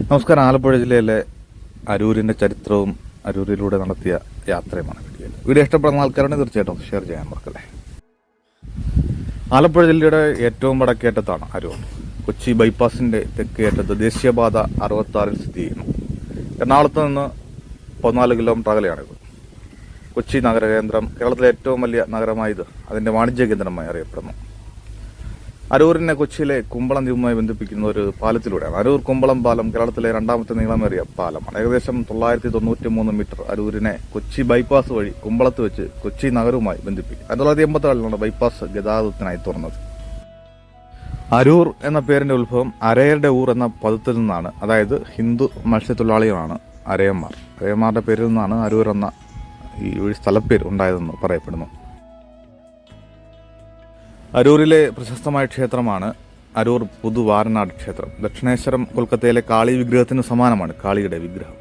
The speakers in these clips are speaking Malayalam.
നമസ്കാരം. ആലപ്പുഴ ജില്ലയിലെ അരൂരിന്റെ ചരിത്രവും അരൂരിലൂടെ നടത്തിയ യാത്രയുമാണ് വീഡിയോ. വീഡിയോ ഇഷ്ടപ്പെടുന്ന ആൾക്കാരാണ് തീർച്ചയായിട്ടും ഷെയർ ചെയ്യാൻ മറക്കല്ലേ. ആലപ്പുഴ ജില്ലയുടെ ഏറ്റവും വടക്കേറ്റത്താണ് അരൂർ. കൊച്ചി ബൈപ്പാസിന്റെ തെക്കേറ്റത്ത് ദേശീയപാത അറുപത്താറിൽ സ്ഥിതി ചെയ്യുന്നു. എറണാകുളത്ത് നിന്ന് പതിനാല് കിലോമീറ്റർ അകലെയാണിത്. കൊച്ചി നഗരകേന്ദ്രം കേരളത്തിലെ ഏറ്റവും വലിയ നഗരമായത് അതിന്റെ വാണിജ്യ കേന്ദ്രമായി അറിയപ്പെടുന്നു. അരൂരിനെ കൊച്ചിയിലെ കുമ്പളം ദ്വീപുമായി ബന്ധിപ്പിക്കുന്ന ഒരു പാലത്തിലൂടെയാണ്. അരൂർ കുമ്പളം പാലം കേരളത്തിലെ രണ്ടാമത്തെ നീളമേറിയ പാലമാണ്. ഏകദേശം തൊള്ളായിരത്തി തൊണ്ണൂറ്റി മൂന്ന് മീറ്റർ അരൂരിനെ കൊച്ചി ബൈപ്പാസ് വഴി കുമ്പളത്ത് വെച്ച് കൊച്ചി നഗരവുമായി ബന്ധിപ്പിക്കും. ആയിരത്തി തൊള്ളായിരത്തി എൺപത്തിനാലിലാണ് ബൈപ്പാസ് ഗതാഗതത്തിനായി തുറന്നത്. അരൂർ എന്ന പേരിന്റെ ഉത്ഭവം അരയരുടെ ഊർ എന്ന പദത്തിൽ നിന്നാണ്. അതായത് ഹിന്ദു മത്സ്യത്തൊഴിലാളികളാണ് അരയന്മാർ. അരയന്മാരുടെ പേരിൽ നിന്നാണ് അരൂർ എന്ന ഈ ഒരു സ്ഥലപ്പേര് ഉണ്ടായതെന്ന് പറയപ്പെടുന്നു. അരൂരിലെ പ്രശസ്തമായ ക്ഷേത്രമാണ് അരൂർ പുതുവാരനാട് ക്ഷേത്രം. ദക്ഷിണേശ്വരം കൊൽക്കത്തയിലെ കാളി വിഗ്രഹത്തിന് സമാനമാണ് കാളിയുടെ വിഗ്രഹം.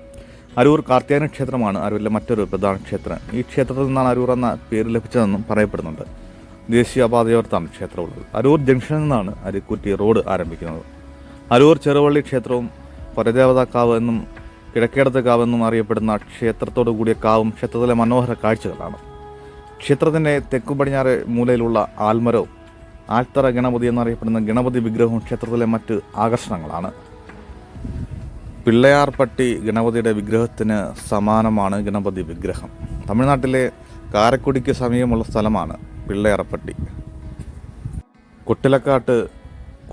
അരൂർ കാർത്യായന ക്ഷേത്രമാണ് അരൂരിലെ മറ്റൊരു പ്രധാന ക്ഷേത്രം. ഈ ക്ഷേത്രത്തിൽ നിന്നാണ് അരൂർ എന്ന പേര് ലഭിച്ചതെന്നും പറയപ്പെടുന്നുണ്ട്. ദേശീയപാതയോർത്താണ് ക്ഷേത്രമുള്ളത്. അരൂർ ജംഗ്ഷനിൽ നിന്നാണ് അരിക്കുറ്റി റോഡ് ആരംഭിക്കുന്നത്. അരൂർ ചെറുവള്ളി ക്ഷേത്രവും പരദേവതാ കാവ് എന്നും കിഴക്കേടത്ത് കാവ് എന്നും അറിയപ്പെടുന്ന ക്ഷേത്രത്തോടു കൂടിയ കാവും ക്ഷേത്രത്തിലെ മനോഹര കാഴ്ചകളാണ്. ക്ഷേത്രത്തിന്റെ തെക്കു പടിഞ്ഞാറ് മൂലയിലുള്ള ആൽമരവും ആൽത്തറ ഗണപതി എന്നറിയപ്പെടുന്ന ഗണപതി വിഗ്രഹവും ക്ഷേത്രത്തിലെ മറ്റ് ആകർഷണങ്ങളാണ്. പിള്ളയാർപട്ടി ഗണപതിയുടെ വിഗ്രഹത്തിന് സമാനമാണ് ഗണപതി വിഗ്രഹം. തമിഴ്നാട്ടിലെ കാരക്കുടിക്ക് സമീപമുള്ള സ്ഥലമാണ് പിള്ളയാർപട്ടി. കൊട്ടിലക്കാട്ട്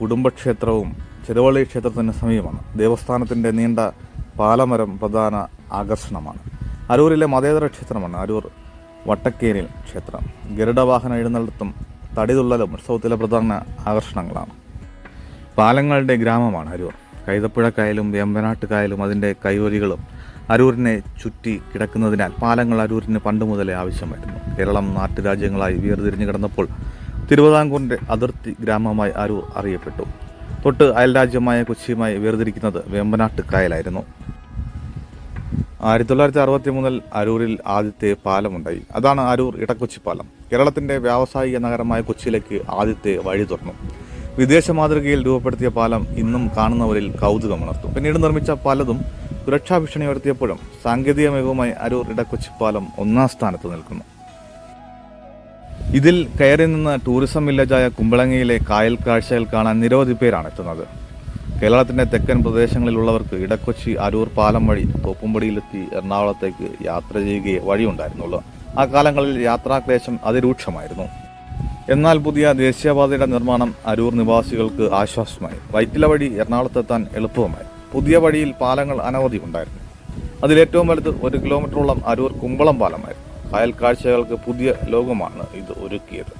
കുടുംബക്ഷേത്രവും ചെറുവള്ളി ക്ഷേത്രത്തിന് സമീപമാണ്. ദേവസ്ഥാനത്തിന്റെ നീണ്ട പാലമരം പ്രധാന ആകർഷണമാണ്. അരൂരിലെ മതേതര ക്ഷേത്രമാണ് അരൂർ വട്ടക്കേരിൽ ക്ഷേത്രം. ഗരുഡവാഹന എഴുന്നള്ളത്തും തടിതുള്ളലും ഉത്സവത്തിലെ പ്രധാന ആകർഷണങ്ങളാണ്. പാലങ്ങളുടെ ഗ്രാമമാണ് അരൂർ. കൈതപ്പുഴ കായലും വേമ്പനാട്ട് കായലും അതിന്റെ കൈവരികളും അരൂരിനെ ചുറ്റി കിടക്കുന്നതിനാൽ പാലങ്ങൾ അരൂരിന് പണ്ട് മുതലേ ആവശ്യമായിരുന്നു. കേരളം നാട്ടുരാജ്യങ്ങളായി വേർതിരിഞ്ഞു കിടന്നപ്പോൾ തിരുവിതാംകൂറിന്റെ അതിർത്തി ഗ്രാമമായി അരൂർ അറിയപ്പെട്ടു. തൊട്ട് അയൽരാജ്യമായ കൊച്ചിയുമായി വേർതിരിക്കുന്നത് വേമ്പനാട്ട് കായലായിരുന്നു ആയിരത്തി തൊള്ളായിരത്തി അറുപത്തി മൂന്നിൽ അരൂരിൽ ആദ്യത്തെ പാലമുണ്ടായി. അതാണ് അരൂർ ഇടക്കൊച്ചി പാലം. കേരളത്തിന്റെ വ്യാവസായിക നഗരമായ കൊച്ചിയിലേക്ക് ആദ്യത്തെ വഴി തുറന്നു. വിദേശ മാതൃകയിൽ രൂപപ്പെടുത്തിയ പാലം ഇന്നും കാണുന്നവരിൽ കൗതുകമുണർത്തും. പിന്നീട് നിർമ്മിച്ച പലതും സുരക്ഷാ ഭീഷണി ഉയർത്തിയപ്പോഴും സാങ്കേതിക മികവുമായി അരൂർ ഇടക്കൊച്ചി പാലം ഒന്നാം സ്ഥാനത്ത് നിൽക്കുന്നു. ഇതിൽ കയറി നിന്ന് ടൂറിസം വില്ലേജായ കുമ്പളങ്ങയിലെ കായൽ കാഴ്ചകൾ കാണാൻ നിരവധി പേരാണ് എത്തുന്നത്. കേരളത്തിന്റെ തെക്കൻ പ്രദേശങ്ങളിലുള്ളവർക്ക് ഇടക്കൊച്ചി അരൂർ പാലം വഴി തോപ്പുംപടിയിലെത്തി എറണാകുളത്തേക്ക് യാത്ര ചെയ്യുകയെ വഴിയുണ്ടായിരുന്നുള്ളൂ. ആ കാലങ്ങളിൽ യാത്രാക്ലേശം അതിരൂക്ഷമായിരുന്നു. എന്നാൽ പുതിയ ദേശീയപാതയുടെ നിർമ്മാണം അരൂർ നിവാസികൾക്ക് ആശ്വാസമായി. വൈറ്റില വഴി എറണാകുളത്തെത്താൻ എളുപ്പവുമായി. പുതിയ വഴിയിൽ പാലങ്ങൾ അനവധി ഉണ്ടായിരുന്നു. അതിലേറ്റവും വലുത് ഒരു കിലോമീറ്ററോളം അരൂർ കുമ്പളം പാലമായിരുന്നു. കായൽ കാഴ്ചകൾക്ക് പുതിയ ലോകമാണ് ഇത് ഒരുക്കിയത്.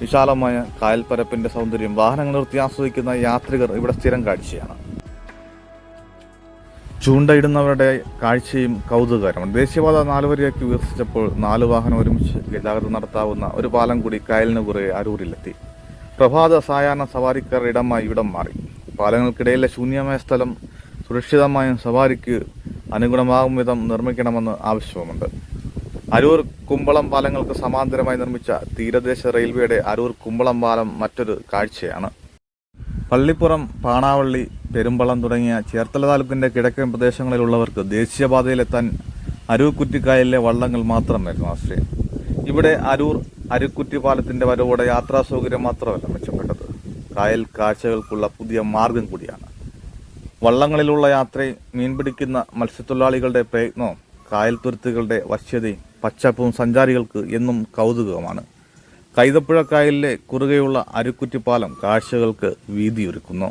വിശാലമായ കായൽപ്പരപ്പിന്റെ സൗന്ദര്യം വാഹനങ്ങൾ നിർത്തി ആസ്വദിക്കുന്ന യാത്രികർ ഇവിടെ സ്ഥിരം കാഴ്ചയാണ്. ചൂണ്ടയിടുന്നവരുടെ കാഴ്ചയും കൗതുകകരമാണ് ദേശീയപാത നാലുവരിയാക്കി വികസിച്ചപ്പോൾ നാല് വാഹനം ഒരുമിച്ച് ഗതാഗതം നടത്താവുന്ന ഒരു പാലം കൂടി കായലിന് കുറെ അരൂരിലെത്തി. പ്രഭാത സായാഹ്ന സവാരിക്കാർ ഇടമായി ഇവിടം മാറി. പാലങ്ങൾക്കിടയിലെ ശൂന്യമായ സ്ഥലം സുരക്ഷിതമായും സവാരിക്ക് അനുഗുണമാകും വിധം നിർമ്മിക്കണമെന്ന് ആവശ്യവുമുണ്ട്. അരൂർ കുമ്പളം പാലങ്ങൾക്ക് സമാന്തരമായി നിർമ്മിച്ച തീരദേശ റെയിൽവേയുടെ അരൂർ കുമ്പളം പാലം മറ്റൊരു കാഴ്ചയാണ്. പള്ളിപ്പുറം പാണാവള്ളി പെരുമ്പളം തുടങ്ങിയ ചേർത്തല താലൂക്കിന്റെ കിഴക്കൻ പ്രദേശങ്ങളിലുള്ളവർക്ക് ദേശീയപാതയിലെത്താൻ അരൂർ കുറ്റിക്കായലിലെ വള്ളങ്ങൾ മാത്രമായിരുന്നു ആശ്രയം. ഇവിടെ അരൂർ അരുക്കുറ്റി പാലത്തിന്റെ വരവോടെ യാത്രാ സൗകര്യം മാത്രമല്ല മെച്ചപ്പെട്ടത്. കായൽ കാഴ്ചകൾക്കുള്ള പുതിയ മാർഗം കൂടിയാണ്. വള്ളങ്ങളിലുള്ള യാത്രയും മീൻ പിടിക്കുന്ന മത്സ്യത്തൊഴിലാളികളുടെ പ്രയത്നവും കായൽ തുരുത്തുകളുടെ വശ്യതയും പച്ചപ്പും സഞ്ചാരികൾക്ക് എന്നും കൗതുകമാണ് കൈതപ്പുഴ കായലിലെ കുറുകെയുള്ള അരുക്കുറ്റിപ്പാലം കാഴ്ചകൾക്ക് വീതിയൊരുക്കുന്നു.